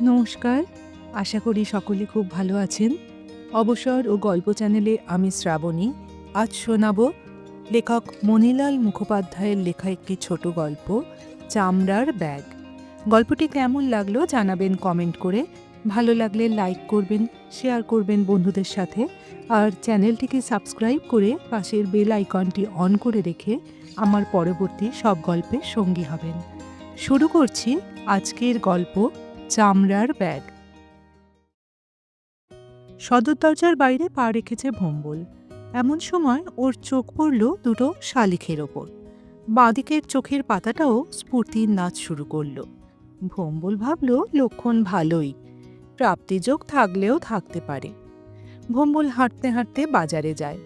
নমস্কার। আশা করি সকলে খুব ভালো আছেন। অবসর ও গল্প চ্যানেলে আমি শ্রাবণী। আজ শোনাব লেখক মনিলাল মুখোপাধ্যায়ের লেখা একটি ছোট গল্প, চামড়ার ব্যাগ। গল্পটি কেমন লাগল জানাবেন কমেন্ট করে। ভালো লাগলে লাইক করবেন, শেয়ার করবেন বন্ধুদের সাথে। আর চ্যানেলটিকে সাবস্ক্রাইব করে পাশের বেল আইকনটি অন করে রেখে আমার পরবর্তী সব গল্পের সঙ্গী হবেন। শুরু করছি আজকের গল্প চামড়ার ব্যাগ। সদর দরজার বাইরে পা রেখেছে ভম্বল। এমন সময় ওর চোখ পড়ল দুটো শালিখের ওপর। বাঁদিকের চোখের পাতাটাও স্ফূর্তির নাচ শুরু করল। ভম্বল ভাবল, লক্ষণ ভালোই। প্রাপ্তিযোগ থাকলেও থাকতে পারে। ভম্বল হাঁটতে হাঁটতে বাজারে যায়।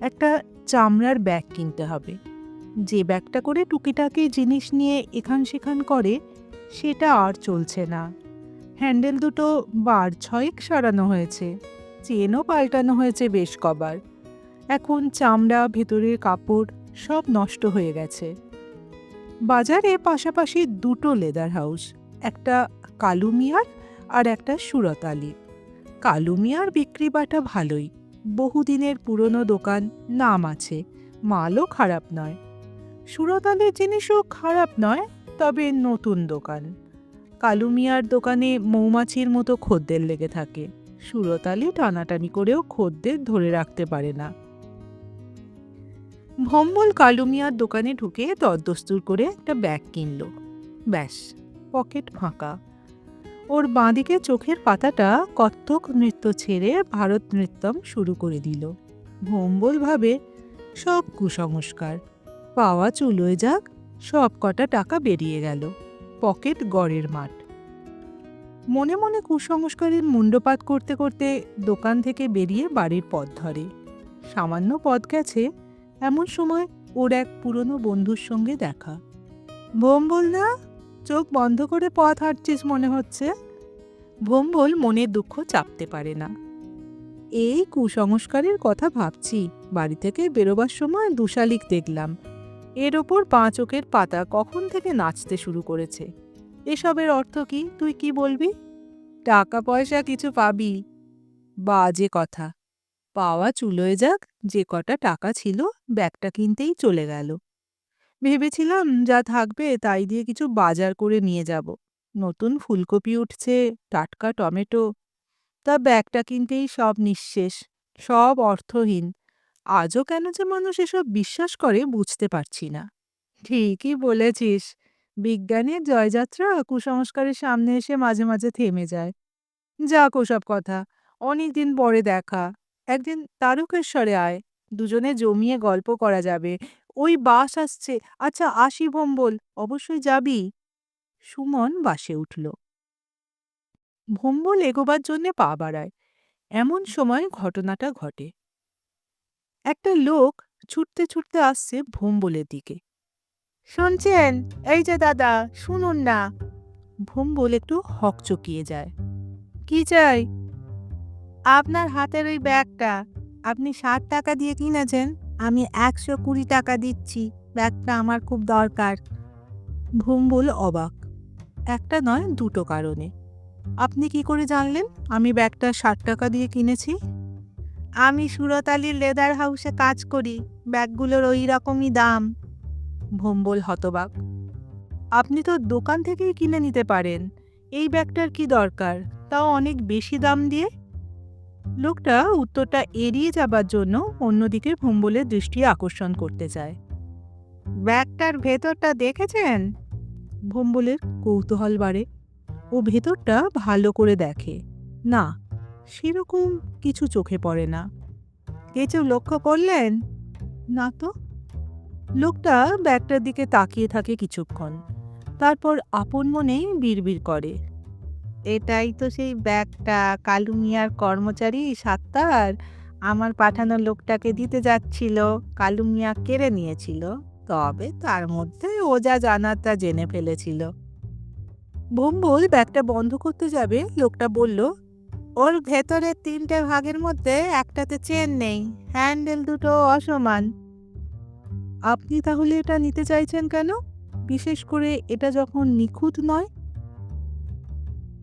একটা চামড়ার ব্যাগ কিনতে হবে। যে ব্যাগটা করে টুকিটাকি জিনিস নিয়ে এখান সেখান করে সেটা আর চলছে না। হ্যান্ডেল দুটো বার ছয়েক সারানো হয়েছে। চেনও পাল্টানো হয়েছে বেশ কবার। এখন চামড়া, ভেতরের কাপড় সব নষ্ট হয়ে গেছে। বাজারে পাশাপাশি দুটো লেদার হাউস, একটা কালুমিয়ার আর একটা সুরত আলী কালুমিয়ার বিক্রি বাটা ভালোই। বহুদিনের পুরনো দোকান, নাম আছে। মালও খারাপ নয়। সুরত আলীর জিনিসও খারাপ নয় তবে নতুন দোকান। কালু মিয়ার দোকানে মৌমাছির মতো খদ্দের লেগে থাকে। সুরতালি টানাটানি করেও খদ্দের ধরে রাখতে পারে না। ভম্বল কালু মিয়ার দোকানে ঢুকে দরদস্তুর করে একটা ব্যাগ কিনল। ব্যাস, পকেট ফাঁকা। ওর বাঁদিকে চোখের পাতাটা কত্থক নৃত্য ছেড়ে ভারত নৃত্যম শুরু করে দিল। ভম্বল ভাবে, সব কুসংস্কার। পাওয়া চুলোয় যাক সব কটা টাকা বেরিয়ে গেল। পকেট গড়ের মাঠ। মনে মনে কুসংস্কারের মুন্ডপাত করতে করতে দোকান থেকে বেরিয়ে বাড়ির পথ ধরে। সামান্য পথ গেছে, এমন সময় ওর এক পুরনো বন্ধুর সঙ্গে দেখা। ভোম্বল না, চোখ বন্ধ করে পথ হাঁটছিস মনে হচ্ছে? ভোম্বল মনের দুঃখ চাপতে পারে না। এই কুসংস্কারের কথা ভাবছি, বাড়ি থেকে বেরোবার সময় দুশালিক দেখলাম। এর ওপর পাঁচ চোখের পাতা কখন থেকে নাচতে শুরু করেছে? এসবের অর্থ কি? তুই কি বলবি? টাকা পয়সা কিছু পাবি? বাজে কথা। পাওয়া চুলোয় যাক, যে কটা টাকা ছিল, ব্যাগটা কিনতেই চলে গেল। ভেবেছিলাম, যা থাকবে তাই দিয়ে কিছু বাজার করে নিয়ে যাব। নতুন ফুলকপি উঠছে, টাটকা টমেটো। তা ব্যাগটা কিনতেই সব নিঃশেষ, সব অর্থহীন। আজও কেন যে মানুষ এসব বিশ্বাস করে বুঝতে পারছি না। ঠিকই বলেছিস। বিজ্ঞানের জয়যাত্রা কুসংস্কারের সামনে এসে মাঝে মাঝে থেমে যায়। যাক ওসব কথা অনেক দিন পরে দেখা। একদিন তারকেশ্বরে আয়। দুজনে জমিয়ে গল্প করা যাবে। ওই বাস আসছে। আচ্ছা আসি ভম্বল, অবশ্যই যাবি? সুমন বাসে উঠল। ভম্বল এগোবার জন্যে পা বাড়ায়। এমন সময় ঘটনাটা ঘটে। একটা লোক ছুটতে ছুটতে আসছে ভোম্বলের দিকে। শুনছেন? এই যে দাদা, শুনুন না। ভোম্বল একটু হকচকিয়ে যায়। কি চাই? আপনার হাতের ওই ব্যাগটা। আপনি ষাট টাকা দিয়ে কিনেছেন। আমি একশো কুড়ি টাকা দিচ্ছি। ব্যাগটা আমার খুব দরকার। ভোম্বল অবাক। একটা নয়, দুটো কারণে। আপনি কি করে জানলেন? আমি ব্যাগটা ষাট টাকা দিয়ে কিনেছি? আমি সুরতালির লেদার হাউসে কাজ করি, ব্যাগগুলোর ওই রকমই দাম। ভম্বল হতবাক। আপনি তো দোকান থেকেই কিনে নিতে পারেন। এই ব্যাগটার কি দরকার? তাও অনেক বেশি দাম দিয়ে? লোকটা উত্তরটা এড়িয়ে যাবার জন্য অন্যদিকে ভম্বলের দৃষ্টি আকর্ষণ করতে চায় ব্যাগটার ভেতরটা দেখেছেন? ভম্বলের কৌতূহল বাড়ে। ও ভেতরটা ভালো করে দেখে। না সেরকম কিছু চোখে পড়ে না। কিছু লক্ষ্য করলেন? না তো। লোকটা ব্যাগটার দিকে তাকিয়ে থাকে কিছুক্ষণ। তারপর আপন মনেই বিড়বিড় করে। এটাই তো সেই ব্যাগটা কালু মিয়ার কর্মচারী সাত্তার। আমার পাঠানো লোকটাকে দিতে যাচ্ছিল কালু মিয়া কেড়ে নিয়েছিল। তবে তার মধ্যে ও যা জানার তা জেনে ফেলেছিল। বোম্বল ব্যাগটা বন্ধ করতে যাবে লোকটা বলল ওর ভেতরের তিনটে ভাগের মধ্যে একটাতে চেন নেই হ্যান্ডেল দুটো অসমান। আপনি তাহলে এটা নিতে চাইছেন কেন? বিশেষ করে এটা যখন নিখুঁত নয়?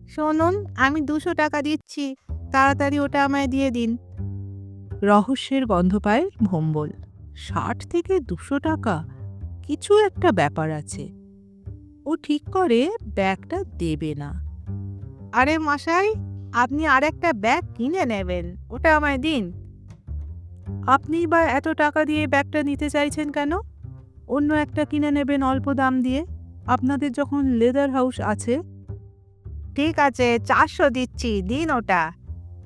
শুনুন, আমি দুশো টাকা দিচ্ছি, তাড়াতাড়ি ওটা আমায় দিয়ে দিন। রহস্যের গন্ধ পায় ভম্বল। ষাট থেকে দুশো টাকা? কিছু একটা ব্যাপার আছে। ও ঠিক করে ব্যাগটা দেবে না। আরে মশাই আপনি আর একটা ব্যাগ কিনে নেবেন, ওটা আমায় দিন। আপনি বা এত টাকা দিয়ে ব্যাগটা নিতে চাইছেন কেন? অন্য একটা কিনে নেবেন অল্প দাম দিয়ে। আপনাদের যখন লেদার হাউস আছে। ঠিক আছে, চারশো দিচ্ছি, দিন ওটা।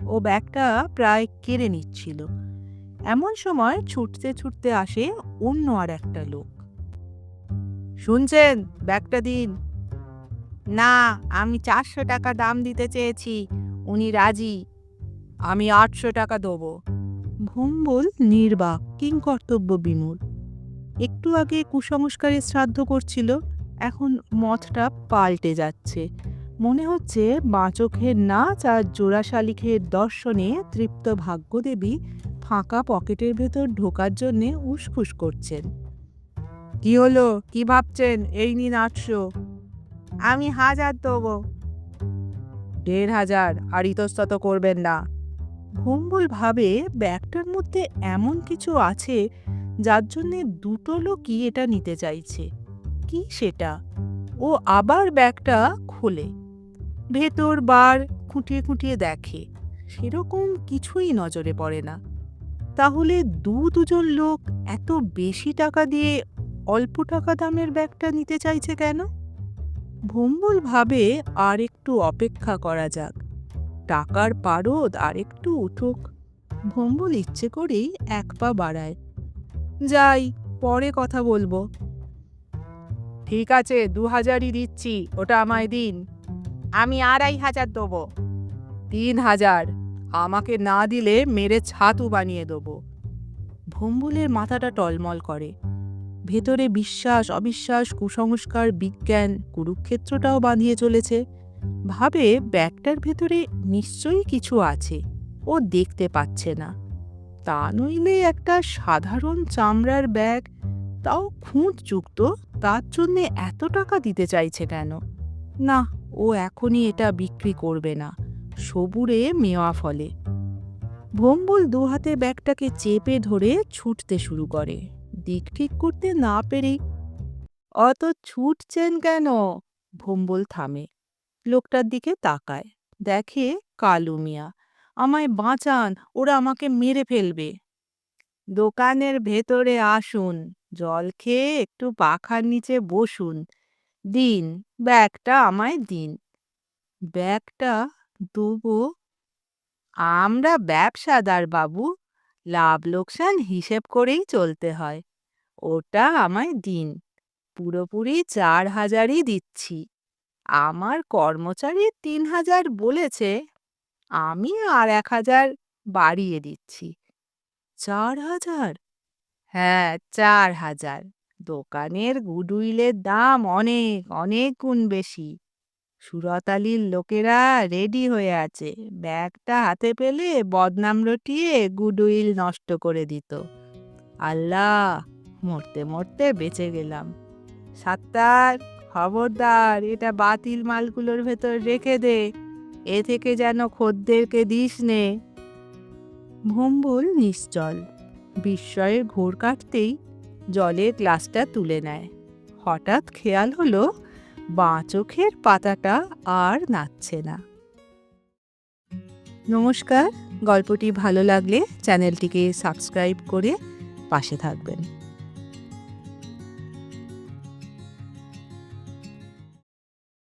ও ব্যাগটা প্রায় কেড়ে নিচ্ছিল। এমন সময় ছুটতে ছুটতে আসে অন্য আর একটা লোক। শুনছেন? ব্যাগটা দিন। না, আমি চারশো টাকা দাম দিতে চেয়েছি। উনি রাজি। আমি আটশো টাকা দেবো। ভম্বল নির্বাক কিংকর্তব্য বিমূল একটু আগে কুসংস্কারে শ্রাদ্ধ করছিল এখন মতটা পাল্টে যাচ্ছে। মনে হচ্ছে বাঁচকের নাচ আর জোড়া শালিখের দর্শনে তৃপ্ত ভাগ্যদেবী ফাঁকা পকেটের ভেতর ঢোকার জন্যে উসখুস করছেন। কি হলো? কি ভাবছেন? এই নিন আটশো। আমি হাজার দেবো। দেড় হাজার, আর ইতস্তত করবেন না। ভম্বল ভাবে ব্যাগটার মধ্যে এমন কিছু আছে, যার জন্যে দুটো লোকই এটা নিতে চাইছে। কি সেটা? ও আবার ব্যাগটা খোলে। ভেতর বার খুঁটিয়ে খুঁটিয়ে দেখে। সেরকম কিছুই নজরে পড়ে না। তাহলে দু দুজন লোক এত বেশি টাকা দিয়ে অল্প টাকা দামের ব্যাগটা নিতে চাইছে কেন? ভম্বল ভাবে আর একটু অপেক্ষা করা যাক। টাকার পারদ আর একটু উঠুক। ভম্বল ইচ্ছে করেই এক পা বাড়ায়। যাই, পরে কথা বলব। ঠিক আছে দু হাজারই দিচ্ছি, ওটা আমায় দিন। আমি আড়াই হাজার দেবো। তিন হাজার। আমাকে না দিলে মেরে ছাতু বানিয়ে দেবো। ভম্বুলের মাথাটা টলমল করে। ভেতরে বিশ্বাস, অবিশ্বাস, কুসংস্কার, বিজ্ঞান কুরুক্ষেত্রটাও বাঁধিয়ে চলেছে। ভাবে ব্যাগটার ভেতরে নিশ্চয়ই কিছু আছে। ও দেখতে পাচ্ছে না। তা নইলে একটা সাধারণ চামড়ার ব্যাগ তাও খুঁতযুক্ত, তার জন্যে এত টাকা দিতে চাইছে কেন? না, ও এখনই এটা বিক্রি করবে না, সবুরে মেওয়া ফলে। ভম্বল দুহাতে ব্যাগটাকে চেপে ধরে ছুটতে শুরু করে। দিক ঠিক করতে না পেরেই অত ছুটছেন কেন? ভম্বল থামে। লোকটার দিকে তাকায়। দেখে, কালু মিয়া, আমায় বাঁচান, ওরা আমাকে মেরে ফেলবে। দোকানের ভেতরে আসুন, জল খেয়ে একটু পাখার নিচে বসুন। দিন, ব্যাগটা আমায় দিন। ব্যাগটা দেবো। আমরা ব্যবসাদার বাবু, লাভ লোকসান হিসেব করেই চলতে হয়। ওটা আমায় দিন। পুরোপুরি চার হাজারই দিচ্ছি। আমার কর্মচারী তিন হাজার বলেছে, আমি আর এক হাজার বাড়িয়ে দিচ্ছি। চার হাজার? হ্যাঁ চার হাজার। দোকানের গুডউইলের দাম অনেক অনেক গুণ বেশি। সুরতালির লোকেরা রেডি হয়ে আছে। ব্যাগটা হাতে পেলে বদনাম রটিয়ে গুডউইল নষ্ট করে দিত। আল্লাহ! মরতে মরতে বেঁচে গেলাম। সাত্তার, খবরদার, এটা বাতিল মালগুলোর ভেতর রেখে দে। এ থেকে যেন খদ্দেরকে দিস নে। ভুম্বুল নিশ্চল। বিস্ময়ের ঘোর কাটতেই জলের গ্লাসটা তুলে নেয়। হঠাৎ খেয়াল হলো, বাঁ চোখের পাতাটা আর নাচছে না। নমস্কার, গল্পটি ভালো লাগলে চ্যানেলটিকে সাবস্ক্রাইব করে পাশে থাকবেন।